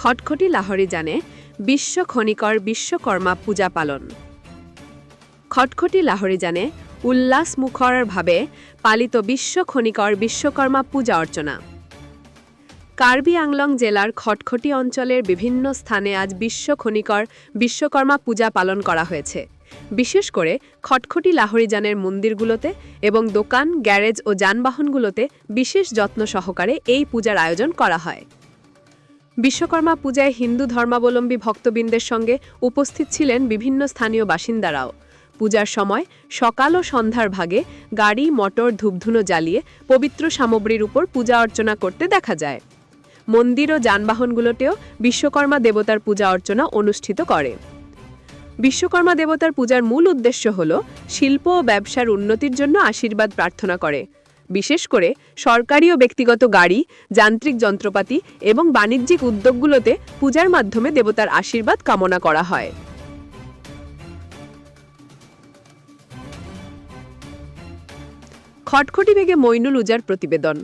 খটখটি লাহরি জানে, বিশ্ব খনিকর বিশ্বকর্মা পূজা পালন। খটখটি লাহরি জানে, উল্লাস মুখরভাবে পালিত বিশ্ব খনিকর বিশ্বকর্মা পূজা অর্চনা। কার্বি আংলং জেলার খটখটি অঞ্চলের বিভিন্ন স্থানে আজ বিশ্ব খনিকর বিশ্বকর্মা পূজা পালন করা হয়েছে। বিশেষ করে খটখটি লাহরিজানের মন্দিরগুলোতে এবং দোকান, গ্যারেজ ও যানবাহনগুলোতে বিশেষ যত্ন সহকারে এই পূজার আয়োজন করা হয়। বিশ্বকর্মা পূজায় হিন্দু ধর্মাবলম্বী ভক্তবৃন্দের সঙ্গে উপস্থিত ছিলেন বিভিন্ন স্থানীয় বাসিন্দারাও। পূজার সময় সকাল ও সন্ধ্যার ভাগে গাড়ি, মটর, ধূপধুনো জ্বালিয়ে পবিত্র সামগ্রীর উপর পূজা অর্চনা করতে দেখা যায়। মন্দির ও যানবাহনগুলোতেও বিশ্বকর্মা দেবতার পূজা অর্চনা অনুষ্ঠিত করে। বিশ্বকর্মা দেবতার পূজার মূল উদ্দেশ্য হল শিল্প ও ব্যবসার উন্নতির জন্য আশীর্বাদ প্রার্থনা করে। বিশেষ করে সরকারি ও ব্যক্তিগত গাড়ি, যান্ত্রিক যন্ত্রপাতি এবং বাণিজ্যিক উদ্যোগগুলোতে পূজার মাধ্যমে দেবতার আশীর্বাদ কামনা করা হয়। খটখটি বেগে মইনুল উজার প্রতিবেদন।